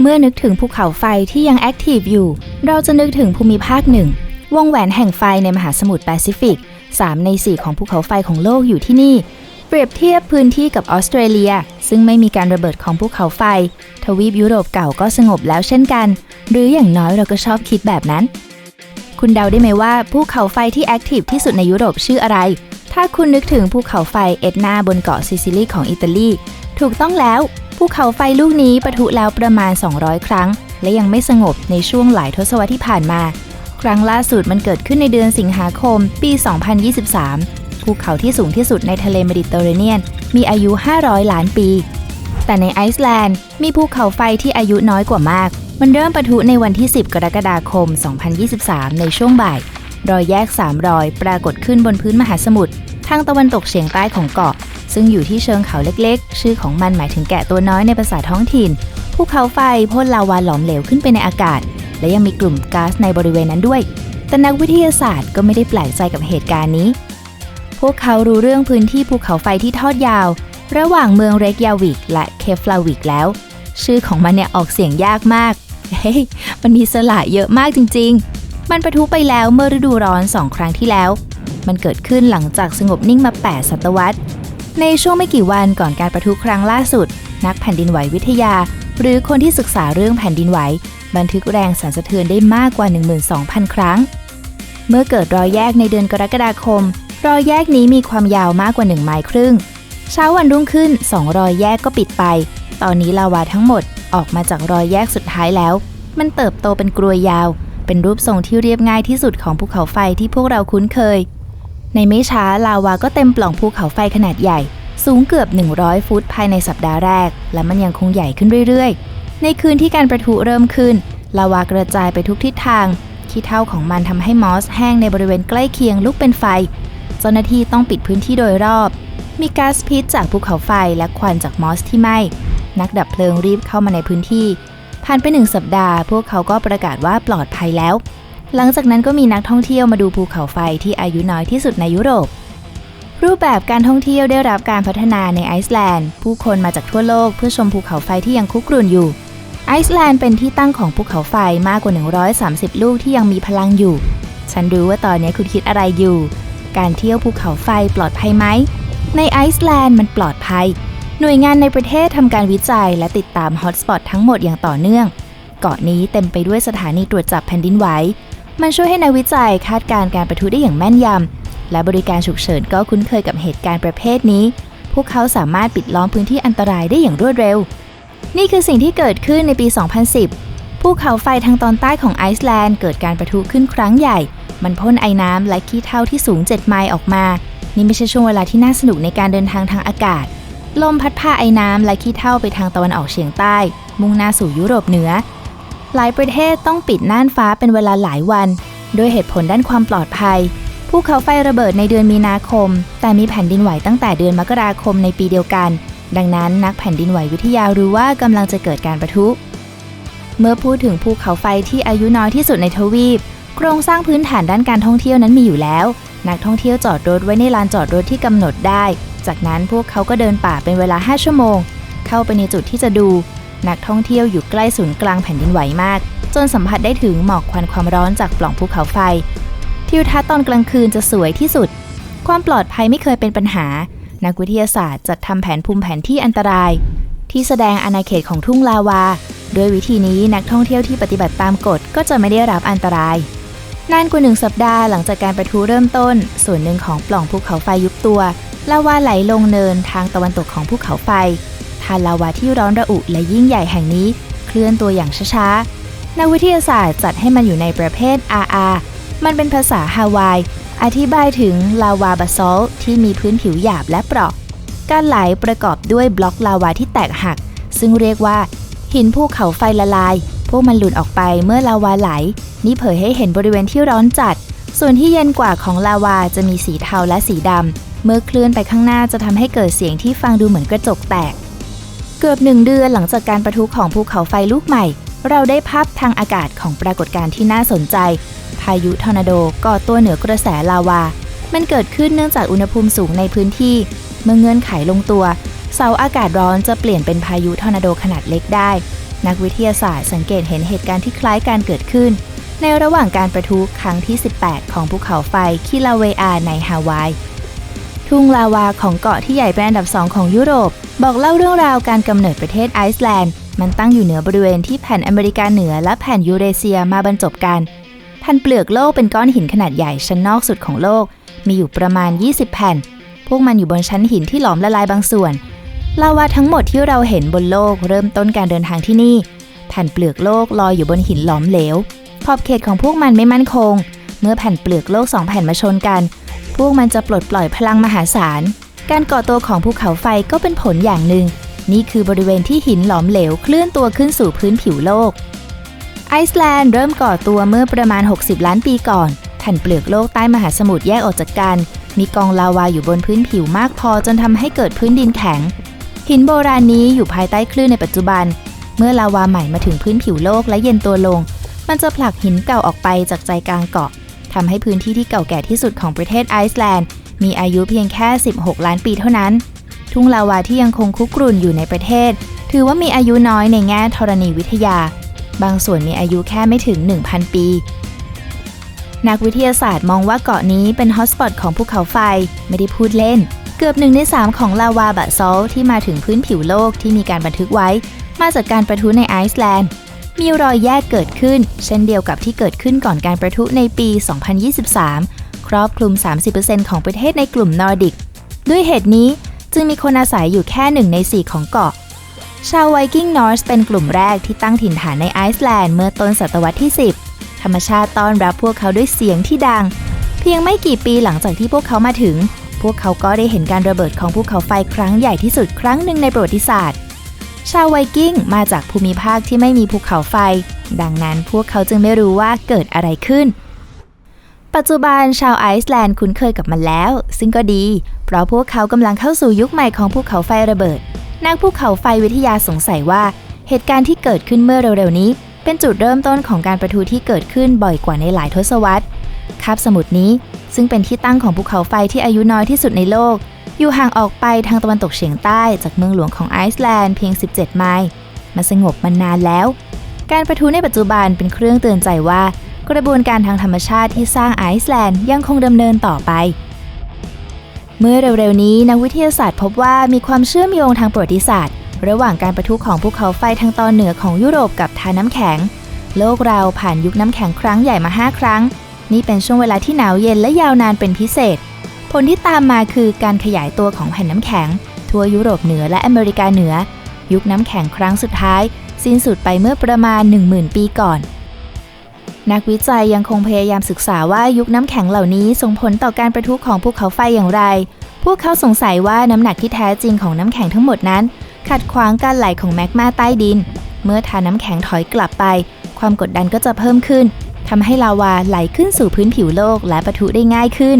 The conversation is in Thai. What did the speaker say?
เมื่อนึกถึงภูเขาไฟที่ยังแอคทีฟอยู่ เราจะนึกถึงภูมิภาคหนึ่ง วงแหวนแห่งไฟในมหาสมุทรแปซิฟิก 3 ใน 4 ของภูเขาไฟของโลกอยู่ที่นี่ เปรียบเทียบพื้นที่กับออสเตรเลีย ซึ่งไม่มีการระเบิดของภูเขาไฟ ทวีปยุโรปเก่าก็สงบแล้วเช่นกัน หรืออย่างน้อยเราก็ชอบคิดแบบนั้น คุณเดาได้ไหมว่าภูเขาไฟที่แอคทีฟที่สุดในยุโรปชื่ออะไร ถ้าคุณนึกถึงภูเขาไฟเอ็ดนาบนเกาะซิซิลีของอิตาลี ถูกต้องแล้ว ภูเขาไฟลูกนี้ปะทุแล้วประมาณ 200 ครั้ง และยังไม่สงบในช่วงหลายทศวรรษที่ผ่านมา ครั้งล่าสุดมันเกิดขึ้นในเดือนสิงหาคม ปี 2023 ภูเขาที่สูงที่สุดในทะเลเมดิเตอร์เรเนียน มีอายุ 500 ล้านปี แต่ในไอซ์แลนด์มีภูเขาไฟที่อายุน้อยกว่ามาก มันเริ่มปะทุในวันที่ 10 กรกฎาคม 2023 ในช่วงบ่าย รอยแยก 3 รอย ปรากฏขึ้นบนพื้นมหาสมุทรทางตะวันตกเฉียงใต้ของเกาะ ซึ่งอยู่ที่เชิงเขาเล็กๆ ชื่อของมันหมายถึงแกะตัวน้อยในภาษาท้องถิ่น ภูเขาไฟพ่นลาวาหลอมเหลวขึ้นไปในอากาศ และยังมีกลุ่มก๊าซในบริเวณนั้นด้วย แต่นักวิทยาศาสตร์ก็ไม่ได้แปลกใจกับเหตุการณ์นี้ พวกเขารู้เรื่องพื้นที่ภูเขาไฟที่ทอดยาว ระหว่างเมืองเรกยาวิกและเคฟลาวิกแล้ว ชื่อของมันเนี่ยออกเสียงยากมาก เฮ้ย มันมีสระเยอะมากจริง ๆ มันประทุไปแล้วเมื่อฤดูร้อนสองครั้งที่แล้ว มันเกิดขึ้นหลังจากสงบนิ่งมา 8 ศตวรรษ ในช่วงไม่กี่วันก่อนการประทุครั้งล่าสุด นักแผ่นดินไหววิทยา หรือคนที่ศึกษาเรื่องแผ่นดินไหว บันทึกแรงสั่นสะเทือนได้มากกว่า 12,000 ครั้ง เมื่อเกิดรอยแยกในเดือนกรกฎาคม รอยแยกนี้มีความยาวมากกว่า 1 ไมล์ครึ่ง เช้าวันรุ่งขึ้น 2 รอยแยกก็ปิดไป ตอนนี้ลาวาทั้งหมดออกมาจากรอยแยกสุดท้ายแล้ว มันเติบโตเป็นกรวยยาว เป็นรูปทรงที่เรียบง่ายที่สุดของภูเขาไฟที่พวกเราคุ้นเคย ในไม่ช้าลาวาก็เต็มปล่องภูเขาไฟขนาดใหญ่ สูงเกือบ 100 ฟุตภายในสัปดาห์แรก และมันยังคงใหญ่ขึ้นเรื่อยๆ ในคืนที่การประทุเริ่มขึ้น ลาวากระจายไปทุกทิศทางขี้เท่าของมันทำให้มอสแห้งในบริเวณใกล้เคียงลุกเป็นไฟ เจ้าหน้าที่ต้องปิดพื้นที่โดยรอบ มีก๊าซพิษจากภูเขาไฟและควันจากมอสที่ไหม้นักดับเพลิงรีบเข้ามาในพื้นที่ ผ่านไปหนึ่งสัปดาห์ พวกเขาก็ประกาศว่าปลอดภัยแล้ว หลังจากนั้นก็มีนักท่องเที่ยวมาดูภูเขาไฟที่อายุน้อยที่สุดในยุโรป รูปแบบการท่องเที่ยวได้รับการพัฒนาในไอซ์แลนด์ ผู้คนมาจากทั่วโลกเพื่อชมภูเขาไฟที่ยังคุกรุ่นอยู่ ไอซ์แลนด์เป็นที่ตั้งของภูเขาไฟมากกว่า 130 ลูกที่ยังมีพลังอยู่ ฉันรู้ว่าตอนนี้คุณคิดอะไรอยู่ การเที่ยวภูเขาไฟปลอดภัยไหม ในไอซ์แลนด์มันปลอดภัย หน่วยงานในประเทศทำการวิจัยและติดตามฮอตสปอตทั้งหมดอย่างต่อเนื่อง เกาะนี้เต็มไปด้วยสถานีตรวจจับแผ่นดินไหว มันช่วยให้นักวิจัยคาดการณ์การประทุได้อย่างแม่นยำ และบริการฉุกเฉินก็คุ้นเคยกับเหตุการณ์ประเภทนี้ พวกเขาสามารถปิดล้อมพื้นที่อันตรายได้อย่างรวดเร็ว นี่คือสิ่งที่เกิดขึ้นในปี 2010 ภูเขาไฟทางตอนใต้ของไอซ์แลนด์เกิดการประทุขึ้นครั้งใหญ่ มันพ่นไอน้ำและขี้เถ้าที่สูง 7 ไมล์ออกมา นี่ไม่ใช่ช่วงเวลาที่น่าสนุกในการเดินทางทางอากาศ ลมพัดพาไอน้ำและขี้เถ้าไปทางตะวันออกเฉียงใต้ มุ่งหน้าสู่ยุโรปเหนือ หลายประเทศต้องปิดน่านฟ้าเป็นเวลาหลายวัน ด้วยเหตุผลด้านความปลอดภัยภูเขาไฟระเบิดในเดือนมีนาคม แต่มีแผ่นดินไหวตั้งแต่เดือนมกราคมในปีเดียวกัน ดังนั้นนักแผ่นดินไหววิทยารู้ว่ากำลังจะเกิดการประทุ เมื่อพูดถึงภูเขาไฟที่อายุน้อยที่สุดในทวีป โครงสร้างพื้นฐานด้านการท่องเที่ยวนั้นมีอยู่แล้ว นักท่องเที่ยวจอดรถไว้ในลานจอดรถที่กำหนดได้ จากนั้นพวกเขาก็เดินป่าเป็นเวลา 5 ชั่วโมง เข้าไปในจุดที่จะดู นักท่องเที่ยวอยู่ใกล้ศูนย์กลางแผ่นดินไหวมาก จนสัมผัสได้ถึงหมอกควันความร้อนจากปล่องภูเขาไฟ ทิวทัศน์ตอนกลางคืนจะสวยที่สุด ความปลอดภัยไม่เคยเป็นปัญหา นักวิทยาศาสตร์จัดทำแผนภูมิแผนที่อันตราย ที่แสดงอาณาเขตของทุ่งลาวา ด้วยวิธีนี้นักท่องเที่ยวที่ปฏิบัติตามกฎก็จะไม่ได้รับอันตรายนานกว่าหนึ่งสัปดาห์หลังจากการประทุเริ่มต้น ส่วนหนึ่งของปล่องภูเขาไฟยุบตัวลาวาไหลลงเนินทางตะวันตกของภูเขาไฟ ทานลาวาที่ร้อนระอุและยิ่งใหญ่แห่งนี้ เคลื่อนตัวอย่างช้าๆ นักวิทยาศาสตร์จัดให้มันอยู่ในประเภท RR มันเป็นภาษาฮาวาย อธิบายถึงลาวาบาซอลที่มีพื้นผิวหยาบและเปราะ การไหลประกอบด้วยบล็อกลาวาที่แตกหัก ซึ่งเรียกว่า หินภูเขาไฟละลาย พวกมันหลุดออกไปเมื่อลาวาไหล นี่เผยให้เห็นบริเวณที่ร้อนจัด ส่วนที่เย็นกว่าของลาวาจะมีสีเทาและสีดำเมื่อเคลื่อนไปข้างหน้าจะทำให้เกิดเสียงที่ฟังดูเหมือนกระจกแตก เกือบหนึ่งเดือนหลังจากการประทุของภูเขาไฟลูกใหม่ เราได้ภาพทางอากาศของปรากฏการณ์ที่น่าสนใจ พายุทอร์นาโดก่อตัวเหนือกระแสลาวา มันเกิดขึ้นเนื่องจากอุณหภูมิสูงในพื้นที่ เมื่อเงื่อนไขลงตัว เสาอากาศร้อนจะเปลี่ยนเป็นพายุทอร์นาโดขนาดเล็กได้ นักวิทยาศาสตร์สังเกตเห็นเหตุการณ์ที่คล้ายการเกิดขึ้น ในระหว่างการประทุครั้งที่ 18 ของภูเขาไฟคิลาเวอาในฮาวาย ทุ่งลาวาของเกาะที่ใหญ่เป็นอันดับสองของยุโรป บอกเล่าเรื่องราวการกำเนิดประเทศไอซ์แลนด์ มันตั้งอยู่เหนือบริเวณที่แผ่นอเมริกาเหนือและแผ่นยูเรเซียมาบรรจบกันแผ่นเปลือกโลกเป็นก้อนหินขนาดใหญ่ชั้นนอกสุดของโลก มีอยู่ประมาณ 20 แผ่น พวกมันอยู่บนชั้นหินที่หลอมละลายบางส่วนลาวาทั้งหมดที่เราเห็นบนโลกเริ่มต้นการเดินทางที่นี่ แผ่นเปลือกโลกลอยอยู่บนหินหลอมเหลว ขอบเขตของพวกมันไม่มั่นคง เมื่อแผ่นเปลือกโลกสองแผ่นมาชนกัน พวกมันจะปลดปล่อยพลังมหาศาล การก่อตัวของภูเขาไฟก็เป็นผลอย่างหนึ่ง นี่คือบริเวณที่หินหลอมเหลวเคลื่อนตัวขึ้นสู่พื้นผิวโลก ไอซ์แลนด์เริ่มก่อตัวเมื่อประมาณ 60 ล้านปีก่อนแผ่นเปลือกโลกใต้มหาสมุทรแยกออกจากกัน มีกองลาวาอยู่บนพื้นผิวมากพอจนทำให้เกิดพื้นดินแข็ง หินโบราณนี้อยู่ภายใต้คลื่นในปัจจุบัน เมื่อลาวาใหม่มาถึงพื้นผิวโลกและเย็นตัวลง มันจะผลักหินเก่าออกไปจากใจกลางเกาะทำให้พื้นที่ที่เก่าแก่ที่สุดของประเทศไอซ์แลนด์ มีอายุเพียงแค่ 16 ล้านปีเท่านั้น ทุ่งลาวาที่ยังคงคุกรุ่นอยู่ในประเทศ ถือว่ามีอายุน้อยในแง่ธรณีวิทยา บางส่วนมีอายุแค่ไม่ถึง 1,000 ปี นักวิทยาศาสตร์มองว่าเกาะนี้เป็นฮอตสปอตของภูเขาไฟไม่ได้พูดเล่น เกือบหนึ่งในสามของลาวาบะซอลที่มาถึงพื้นผิวโลกที่มีการบันทึกไว้ มาจากการประทุในไอซ์แลนด์มีรอยแยกเกิดขึ้น เช่นเดียวกับที่เกิดขึ้นก่อนการประทุในปี 2023 ครอบคลุม 30%ของประเทศในกลุ่มนอร์ดิก ด้วยเหตุนี้จึงมีคนอาศัยอยู่แค่หนึ่งใน 4 ของเกาะ ชาวไวกิ้งนอร์สเป็นกลุ่มแรกที่ตั้งถิ่นฐานในไอซ์แลนด์เมื่อต้นศตวรรษที่ 10 ธรรมชาติต้อนรับพวกเขาด้วยเสียงที่ดัง เพียงไม่กี่ปีหลังจากที่พวกเขามาถึง พวกเขาก็ได้เห็นการระเบิดของภูเขาไฟครั้งใหญ่ที่สุดครั้งหนึ่งในประวัติศาสตร์ ชาวไวกิ้งมาจากภูมิภาคที่ไม่มีภูเขาไฟ ดังนั้นพวกเขาจึงไม่รู้ว่าเกิดอะไรขึ้น ปัจจุบันชาวไอซ์แลนด์คุ้นเคยกับมันแล้ว ซึ่งก็ดี เพราะพวกเขากำลังเข้าสู่ยุคใหม่ของภูเขาไฟระเบิด นักภูเขาไฟวิทยาสงสัยว่า เหตุการณ์ที่เกิดขึ้นเมื่อเร็วๆนี้ เป็นจุดเริ่มต้นของการประทุที่เกิดขึ้นบ่อยกว่าในหลายทศวรรษคาบสมุทรนี้ ซึ่งเป็นที่ตั้งของภูเขาไฟที่อายุน้อยที่สุดในโลก อยู่ห่างออกไปทางตะวันตกเฉียงใต้จากเมืองหลวงของไอซ์แลนด์เพียง 17 ไมล์มันสงบมานานแล้ว การประทุในปัจจุบันเป็นเครื่องเตือนใจว่า กระบวนการทางธรรมชาติที่สร้างไอซ์แลนด์ยังคงดำเนินต่อไป เมื่อเร็วๆนี้นักวิทยาศาสตร์พบว่ามีความเชื่อมโยงทางประวัติศาสตร์ ระหว่างการประทุของภูเขาไฟทางตอนเหนือของยุโรปกับทานน้ำแข็ง โลกเราผ่านยุคน้ำแข็งครั้งใหญ่มา 5 ครั้ง นี่เป็นช่วงเวลาที่หนาวเย็นและยาวนานเป็นพิเศษ ผลที่ตามมาคือการขยายตัวของแผ่นน้ำแข็ง ทั่วยุโรปเหนือและอเมริกาเหนือ ยุคน้ำแข็งครั้งสุดท้าย สิ้นสุดไปเมื่อประมาณ 10,000 ปีก่อน นักวิจัยยังคงพยายามศึกษาว่ายุคน้ำแข็งเหล่านี้ส่งผลต่อการประทุของภูเขาไฟอย่างไร พวกเขาสงสัยว่าน้ำหนักที่แท้จริงของน้ำแข็งทั้งหมดนั้น ขัดขวางการไหลของแมกมาใต้ดิน เมื่อทานน้ำแข็งถอยกลับไป ความกดดันก็จะเพิ่มขึ้นทำให้ลาวาไหลขึ้นสู่พื้นผิวโลกและประทุได้ง่ายขึ้น